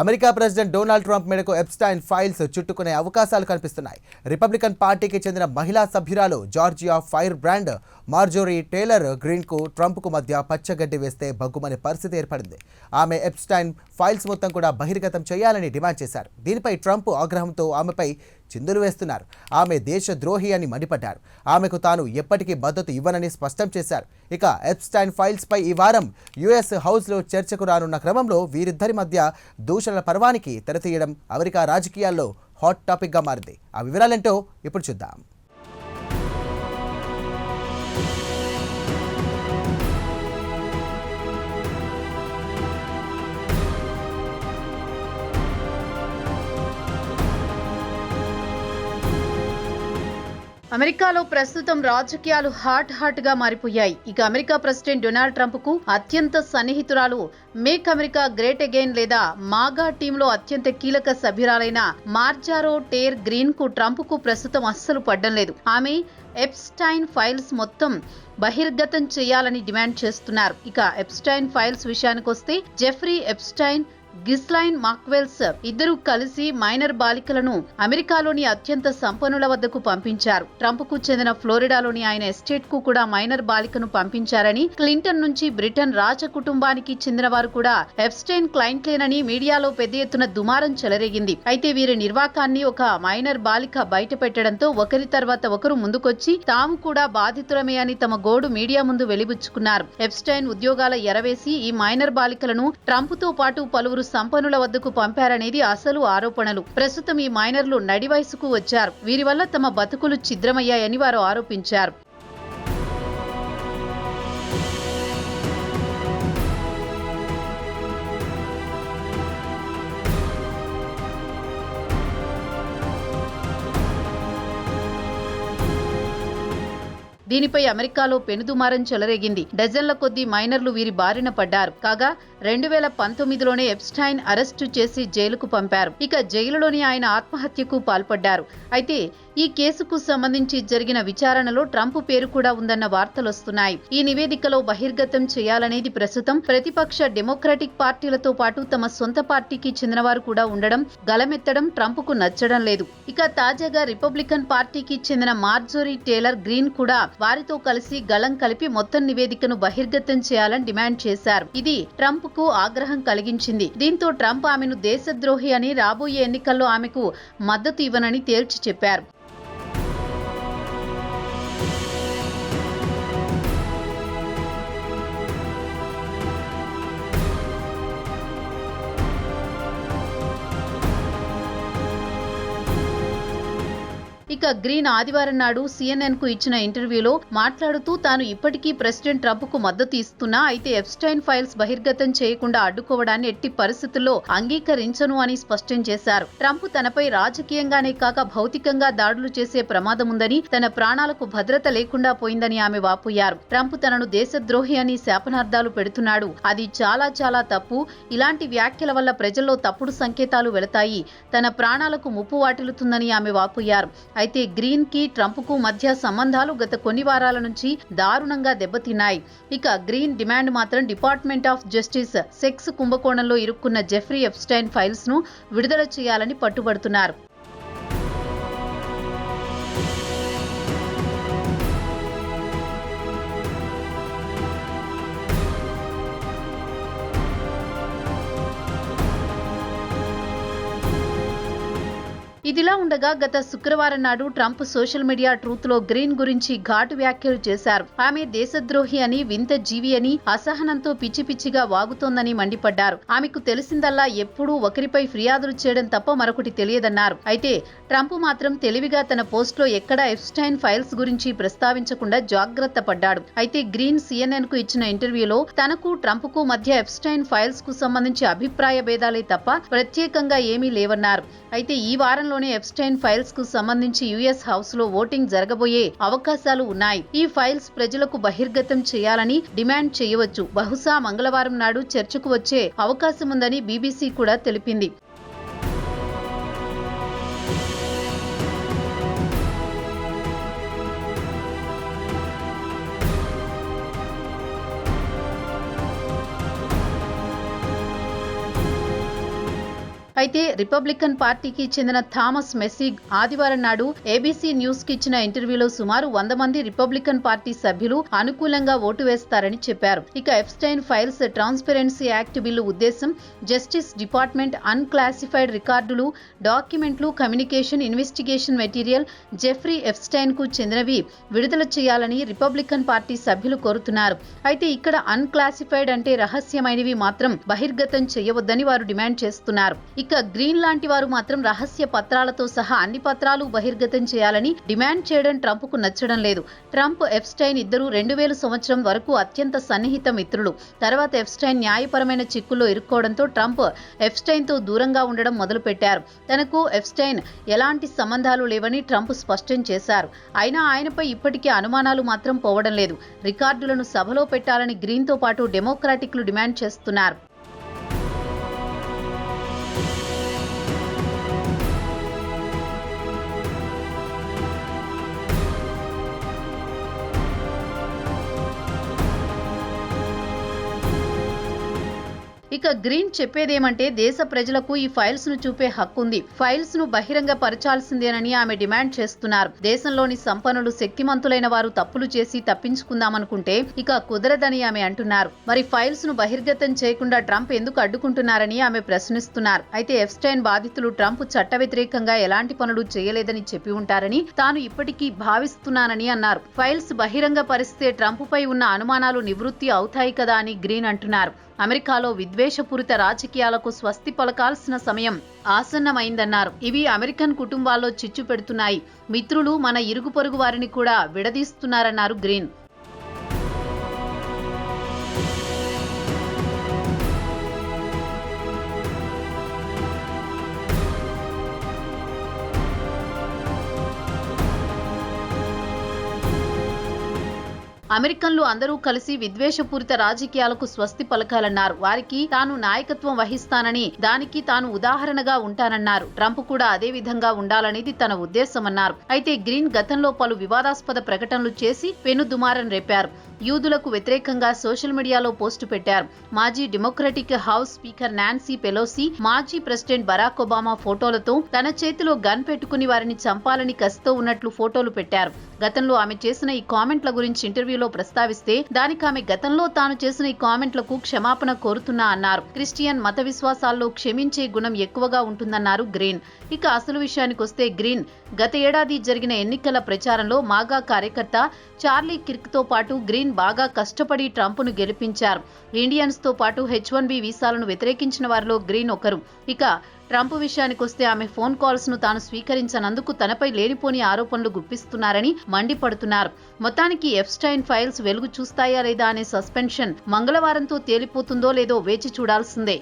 America president Donald Trump మేరకు Epstein files చుట్టుకునే అవకాశాలు కనిపిస్తున్నాయి. రిపబ్లికన్ పార్టీకి చెందిన మహిళా సభ్యురాలు Georgia fire brand Marjorie Taylor గ్రీన్కు ట్రంప్కు మధ్య పచ్చగడ్డి వేస్తే భగ్గుమని పరిస్థితి ఏర్పడింది. ఆమె ఎప్స్టైన్ ఫైల్స్ మొత్తం కూడా బహిర్గతం చేయాలని డిమాండ్ చేశారు. దీనిపై ట్రంప్ ఆగ్రహంతో ఆమెపై చిందులు వేస్తున్నారు. ఆమె దేశద్రోహి అని మండిపడ్డారు. ఆమెకు తాను ఎప్పటికీ మద్దతు ఇవ్వనని స్పష్టం చేశారు. ఇక ఎప్స్టైన్ ఫైల్స్ పై ఈ వారం యుఎస్ హౌస్లో చర్చకు రానున్న క్రమంలో వీరిద్దరి మధ్య దూషణల పర్వానికి తెరతీయడం అమెరికా రాజకీయాల్లో హాట్ టాపిక్గా మారింది. ఆ వివరాలేంటో ఇప్పుడు చూద్దాం. అమెరికాలో ప్రస్తుతం రాజకీయాలు హాట్ హాట్గా మారిపోయాయి. ఇక అమెరికా ప్రెసిడెంట్ డొనాల్డ్ ట్రంప్కు అత్యంత సన్నిహితురాలు మేక్ అమెరికా గ్రేట్ అగైన్ లేదా మాగా టీంలో అత్యంత కీలక సభ్యురాలైన మార్జారో టేర్ గ్రీన్కు ట్రంప్కు ప్రస్తుతం అస్సలు పడ్డం లేదు. ఆమె ఎప్స్టైన్ ఫైల్స్ మొత్తం బహిర్గతం చేయాలని డిమాండ్ చేస్తున్నారు. ఇక ఎప్స్టైన్ ఫైల్స్ విషయానికొస్తే జెఫ్రీ ఎప్స్టైన్ గిస్లైన్ మాక్వెల్స్ ఇద్దరు కలిసి మైనర్ బాలికలను అమెరికాలోని అత్యంత సంపన్నుల వద్దకు పంపించారు. ట్రంప్కు చెందిన ఫ్లోరిడాలోని ఆయన ఎస్టేట్కు కూడా మైనర్ బాలికను పంపించారని క్లింటన్ నుంచి బ్రిటన్ రాజ కుటుంబానికి చెందిన వారు కూడా ఎఫ్స్టైన్ క్లైంట్లేనని మీడియాలో పెద్ద ఎత్తున దుమారం చెలరేగింది. అయితే వీరి నిర్వాకాన్ని ఒక మైనర్ బాలిక బయట పెట్టడంతో ఒకరి తర్వాత ఒకరు ముందుకొచ్చి తాము కూడా బాధితులమే అని తమ గోడు మీడియా ముందు వెలిబుచ్చుకున్నారు. ఎఫ్స్టైన్ ఉద్యోగాల ఎరవేసి ఈ మైనర్ బాలికలను ట్రంప్తో పాటు పలువురు సంపన్నుల వద్దకు పంపారనేది అసలు ఆరోపణలు. ప్రస్తుతం ఈ మైనర్లు నడి వయసుకు వచ్చారు. వీరి వల్ల తమ బతుకులు ఛిద్రమయ్యాయని వారు ఆరోపించారు. దీనిపై అమెరికాలో పెనుదుమారం చెలరేగింది. డజన్ల కొద్దీ మైనర్లు వీరి బారిన పడ్డారు. కాగా రెండు వేల పంతొమ్మిదిలోనే ఎప్స్టైన్ అరెస్టు చేసి జైలుకు పంపారు. ఇక జైలులోని ఆయన ఆత్మహత్యకు పాల్పడ్డారు. అయితే ఈ కేసుకు సంబంధించి జరిగిన విచారణలో ట్రంప్ పేరు కూడా ఉందన్న వార్తలొస్తున్నాయి ఈ నివేదికలో బహిర్గతం చేయాలనేది ప్రస్తుతం. ప్రతిపక్ష డెమోక్రటిక్ పార్టీలతో పాటు తమ సొంత పార్టీకి చెందినవారు కూడా ఉండడం గలమెత్తడం ట్రంప్కు నచ్చడం లేదు. ఇక తాజాగా రిపబ్లికన్ పార్టీకి చెందిన మార్జోరీ టేలర్ గ్రీన్ కూడా వారితో కలిసి గళం కలిపి మొత్తం నివేదికను బహిర్గతం చేయాలని డిమాండ్ చేశారు. ఇది ట్రంప్కు ఆగ్రహం కలిగించింది. దీంతో ట్రంప్ ఆమెను దేశద్రోహి అని రాబోయే ఎన్నికల్లో ఆమెకు మద్దతు ఇవ్వనని తేల్చి చెప్పారు. ఇక గ్రీన్ ఆదివారం నాడు సిఎన్ఎన్కు ఇచ్చిన ఇంటర్వ్యూలో మాట్లాడుతూ తాను ఇప్పటికీ ప్రెసిడెంట్ ట్రంప్కు మద్దతు ఇస్తున్నా అయితే ఎప్స్టైన్ ఫైల్స్ బహిర్గతం చేయకుండా అడ్డుకోవడాన్ని ఎట్టి పరిస్థితుల్లో అంగీకరించను అని స్పష్టం చేశారు. ట్రంప్ తనపై రాజకీయంగానే కాక భౌతికంగా దాడులు చేసే ప్రమాదం ఉందని తన ప్రాణాలకు భద్రత లేకుండా పోయిందని ఆమె వాపోయారు. ట్రంప్ తనను దేశద్రోహి అని శాపనార్థాలు పెడుతున్నాడు. అది చాలా చాలా తప్పు. ఇలాంటి వ్యాఖ్యల వల్ల ప్రజల్లో తప్పుడు సంకేతాలు వెళతాయి. తన ప్రాణాలకు ముప్పు వాటిల్లుతుందని ఆమె వాపోయారు. అయితే గ్రీన్కి ట్రంప్కు మధ్య సంబంధాలు గత కొన్ని వారాల నుంచి దారుణంగా దెబ్బతిన్నాయి. ఇక గ్రీన్ డిమాండ్ మాత్రం డిపార్ట్మెంట్ ఆఫ్ జస్టిస్ సెక్స్ కుంభకోణంలో ఇరుక్కున్న జెఫ్రీ ఎప్స్టైన్ ఫైల్స్ను విడుదల చేయాలని పట్టుబడుతున్నారు. ఇదిలా ఉండగా గత శుక్రవారం నాడు ట్రంప్ సోషల్ మీడియా ట్రూత్లో గ్రీన్ గురించి ఘాటు వ్యాఖ్యలు చేశారు. ఆమె దేశద్రోహి అని వింత జీవి అని అసహనంతో పిచ్చి పిచ్చిగా వాగుతోందని మండిపడ్డారు. ఆమెకు తెలిసిందల్లా ఎప్పుడూ ఒకరిపై ఫిర్యాదులు చేయడం తప్ప మరొకటి తెలియదన్నారు. అయితే ట్రంప్ మాత్రం తెలివిగా తన పోస్ట్లో ఎక్కడా ఎఫ్స్టైన్ ఫైల్స్ గురించి ప్రస్తావించకుండా జాగ్రత్త పడ్డాడు. అయితే గ్రీన్ సిఎన్ఎన్కు ఇచ్చిన ఇంటర్వ్యూలో తనకు ట్రంప్కు మధ్య ఎఫ్స్టైన్ ఫైల్స్కు సంబంధించి అభిప్రాయ భేదాలే తప్ప ప్రత్యేకంగా ఏమీ లేవన్నారు. అయితే ఈ వారంలో దేశంలోని ఎప్స్టైన్ ఫైల్స్కు సంబంధించి యుఎస్ హౌస్లో ఓటింగ్ జరగబోయే అవకాశాలు ఉన్నాయి. ఈ ఫైల్స్ ప్రజలకు బహిర్గతం చేయాలని డిమాండ్ చేయవచ్చు. బహుశా మంగళవారం నాడు చర్చకు వచ్చే అవకాశముందని బీబీసీ కూడా తెలిపింది. అయితే రిపబ్లికన్ పార్టీకి చెందిన థామస్ మెస్సిగ్ ఆదివారం నాడు ఏబీసీ న్యూస్కి ఇచ్చిన ఇంటర్వ్యూలో సుమారు వంద మంది రిపబ్లికన్ పార్టీ సభ్యులు అనుకూలంగా ఓటు వేస్తారని చెప్పారు. ఇక Epstein files transparency act bill ఉద్దేశం జస్టిస్ డిపార్ట్మెంట్ అన్క్లాసిఫైడ్ రికార్డులు డాక్యుమెంట్లు కమ్యూనికేషన్ ఇన్వెస్టిగేషన్ మెటీరియల్ జెఫ్రీ ఎఫ్స్టైన్కు చెందినవి విడుదల చేయాలని రిపబ్లికన్ పార్టీ సభ్యులు కోరుతున్నారు. అయితే ఇక్కడ అన్క్లాసిఫైడ్ అంటే రహస్యమైనవి మాత్రం బహిర్గతం చేయవద్దని వారు డిమాండ్ చేస్తున్నారు. ఇక గ్రీన్ లాంటి వారు మాత్రం రహస్య పత్రాలతో సహా అన్ని పత్రాలు బహిర్గతం చేయాలని డిమాండ్ చేయడం ట్రంప్కు నచ్చడం లేదు. ట్రంప్ ఎఫ్స్టైన్ ఇద్దరు రెండు వేల సంవత్సరం వరకు అత్యంత సన్నిహిత మిత్రులు. తర్వాత ఎఫ్స్టైన్ న్యాయపరమైన చిక్కుల్లో ఇరుక్కోవడంతో ట్రంప్ ఎఫ్స్టైన్తో దూరంగా ఉండడం మొదలుపెట్టారు. తనకు ఎఫ్స్టైన్ ఎలాంటి సంబంధాలు లేవని ట్రంప్ స్పష్టం చేశారు. అయినా ఆయనపై ఇప్పటికీ అనుమానాలు మాత్రం పోవడం లేదు. రికార్డులను సభలో పెట్టాలని గ్రీన్తో పాటు డెమోక్రాటిక్లు డిమాండ్ చేస్తున్నారు. ఇక గ్రీన్ చెప్పేదేమంటే దేశ ప్రజలకు ఈ ఫైల్స్ను చూపే హక్కు ఉంది. ఫైల్స్ను బహిరంగ పరచాల్సిందేనని ఆమె డిమాండ్ చేస్తున్నారు. దేశంలోని సంపన్నులు శక్తిమంతులైన వారు తప్పులు చేసి తప్పించుకుందామనుకుంటే ఇక కుదరదని ఆమె అంటున్నారు. మరి ఫైల్స్ను బహిర్గతం చేయకుండా ట్రంప్ ఎందుకు అడ్డుకుంటున్నారని ఆమె ప్రశ్నిస్తున్నారు. అయితే ఎఫ్స్టైన్ బాధితులు ట్రంప్ చట్ట వ్యతిరేకంగా ఎలాంటి పనులు చేయలేదని చెప్పి ఉంటారని తాను ఇప్పటికీ భావిస్తున్నానని అన్నారు. ఫైల్స్ బహిరంగ పరిస్తే ట్రంప్ పై ఉన్న అనుమానాలు నివృత్తి అవుతాయి కదా అని గ్రీన్ అంటున్నారు. అమెరికాలో విద్వేషపూరిత రాజకీయాలకు స్వస్తి పలకాల్సిన సమయం ఆసన్నమైందన్నారు. ఇవి అమెరికన్ కుటుంబాల్లో చిచ్చు పెడుతున్నాయి. మిత్రులు మన ఇరుగు పొరుగు వారిని కూడా విడదీస్తున్నారన్నారు గ్రీన్. అమెరికన్లు అందరూ కలిసి విద్వేషపూరిత రాజకీయాలకు స్వస్తి పలకాలన్నారు. వారికి తాను నాయకత్వం వహిస్తానని దానికి తాను ఉదాహరణగా ఉంటానన్నారు. ట్రంప్ కూడా అదే విధంగా ఉండాలనేది తన ఉద్దేశమన్నారు. అయితే గ్రీన్ గతంలో పలు వివాదాస్పద ప్రకటనలు చేసి పెనుదుమారం రేపారు. యూదులకు వ్యతిరేకంగా సోషల్ మీడియాలో పోస్టు పెట్టారు. మాజీ Democratic house speaker Nancy Pelosi మాజీ ప్రెసిడెంట్ బరాక్ ఒబామా ఫోటోలతో తన చేతిలో గన్ పెట్టుకుని వారిని చంపాలని కసితో ఉన్నట్లు ఫోటోలు పెట్టారు. గతంలో ఆమె చేసిన ఈ కామెంట్ల గురించి ఇంటర్వ్యూలో ప్రస్తావిస్తే దానికి ఆమె గతంలో తాను చేసిన ఈ కామెంట్లకు క్షమాపణ కోరుతున్నా అన్నారు. క్రిస్టియన్ మత విశ్వాసాల్లో క్షమించే గుణం ఎక్కువగా ఉంటుందన్నారు గ్రీన్. ఇక అసలు విషయానికి వస్తే గ్రీన్ గత ఏడాది జరిగిన ఎన్నికల ప్రచారంలో మాగా కార్యకర్త చార్లీ కిర్క్తో పాటు గ్రీన్ బాగా కష్టపడి ట్రంప్ను గెలిపించారు. ఇండియన్స్తో పాటు హెచ్ వన్ బి వీసాలను వ్యతిరేకించిన వారిలో గ్రీన్ ఒకరు. ఇక ట్రంప్ విషయానికి వస్తే ఆమె ఫోన్ కాల్స్ను తాను స్వీకరించనందుకు తనపై లేనిపోని ఆరోపణలు గుప్పిస్తున్నారని మండిపడుతున్నారు. మొత్తానికి ఎఫ్స్టైన్ ఫైల్స్ వెలుగు చూస్తాయా లేదా అనే సస్పెన్షన్ మంగళవారంతో తేలిపోతుందో లేదో వేచి చూడాల్సిందే.